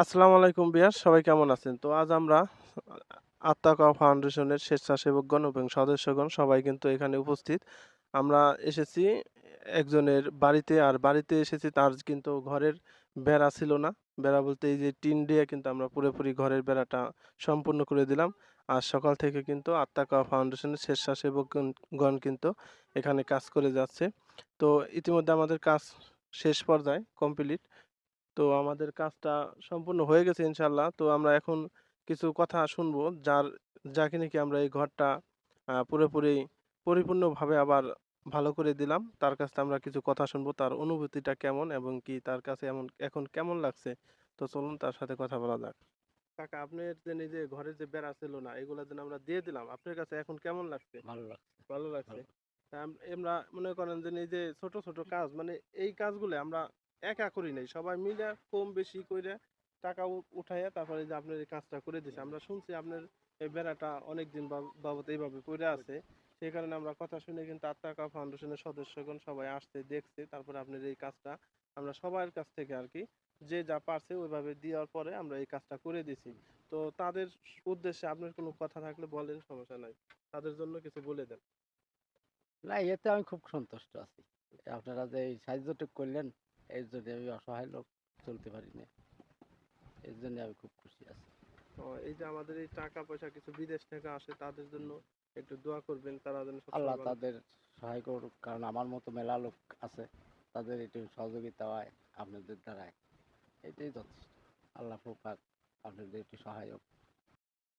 আসসালামু আলাইকুম বিয়াস, সবাই কেমন আছেন? তো আজ আমরা আত্মাকা ফাউন্ডেশনের স্বেচ্ছাসেবকগণ এবং সদস্যগণ সবাই কিন্তু এখানে উপস্থিত। আমরা এসেছি, একজনের বাড়িতে, আর বাড়িতে এসেছি তার কিন্তু ঘরের বেড়া ছিল না। বেড়া বলতে এই যে টিন দিয়ে কিন্তু আমরা পুরোপুরি ঘরের বেড়াটা সম্পূর্ণ করে দিলাম। আর সকাল থেকে কিন্তু আত্মাকা ফাউন্ডেশনের স্বেচ্ছাসেবকগণ কিন্তু এখানে কাজ করে যাচ্ছে। তো ইতিমধ্যে আমাদের কাজ শেষ পর্যায়ে কমপ্লিট তো আমাদের কাজটা সম্পূর্ণ হয়ে গেছে ইনশাল্লাহ। তো আমরা এখন কিছু কথা শুনব যার যাকে নাকি আমরা এই ঘরটা পুরোপুরি পরিপূর্ণভাবে আবার ভালো করে দিলাম। তার কাছ থেকে আমরা কিছু কথা শুনব তার অনুভূতিটা কেমন এবং কি তার কাছে এমন এখন কেমন লাগছে। তো চলুন তার সাথে কথা বলা যাক। কাকা আপনার যে নিজে ঘরের যে বেড়া ছিল না এগুলো যেন আমরা দিয়ে দিলাম আপনার কাছে এখন কেমন লাগছে? ভালো লাগছে। ভালো লাগছে? আমরা মনে করেন যে এই যে ছোট ছোট কাজ মানে এই কাজগুলো আমরা একা করি নাই। সবাই মিলে কম বেশি করে টাকা উঠাইয়া তারপরে যে আপনার এই কাজটা করে দিছে। আমরা শুনছি আপনার এই বেড়াটা অনেকদিন বাব- বাবদ এইভাবে পড়ে আছে। সেই কারণে আমরা কথা শুনে কিন্তু আত্মাকা ফাউন্ডেশনের সদস্যগণ সবাই আসছে, দেখছে, তারপরে আপনার এই কাজটা আমরা সবার কাছ থেকে আর কি যে যা পারছে ওইভাবে দেওয়ার পরে আমরা এই কাজটা করে দিছি। তো তাদের উদ্দেশ্যে আপনার কোনো কথা থাকলে বলেন, সমস্যা নাই। তাদের জন্য কিছু বলে দেন। না এতে আমি খুব সন্তুষ্ট আছি। আপনারা যে এই সাহায্যটা করলেন এর জন্য আমি অসহায় লোক চলতে পারি না এর জন্য আমি খুব খুশি আছি। তো এই যে আমাদের এই টাকা পয়সা কিছু বিদেশ থেকে আসে তাদের জন্য একটু দোয়া করবেন তারা যেন আল্লাহ তাদের সহায় করুক কারণ আমার মতো মেলা লোক আছে তাদের একটু সহযোগিতা হয় আপনাদের দ্বারায়। এটাই যথেষ্ট। আল্লাহ আপনাদের একটু সহায়ক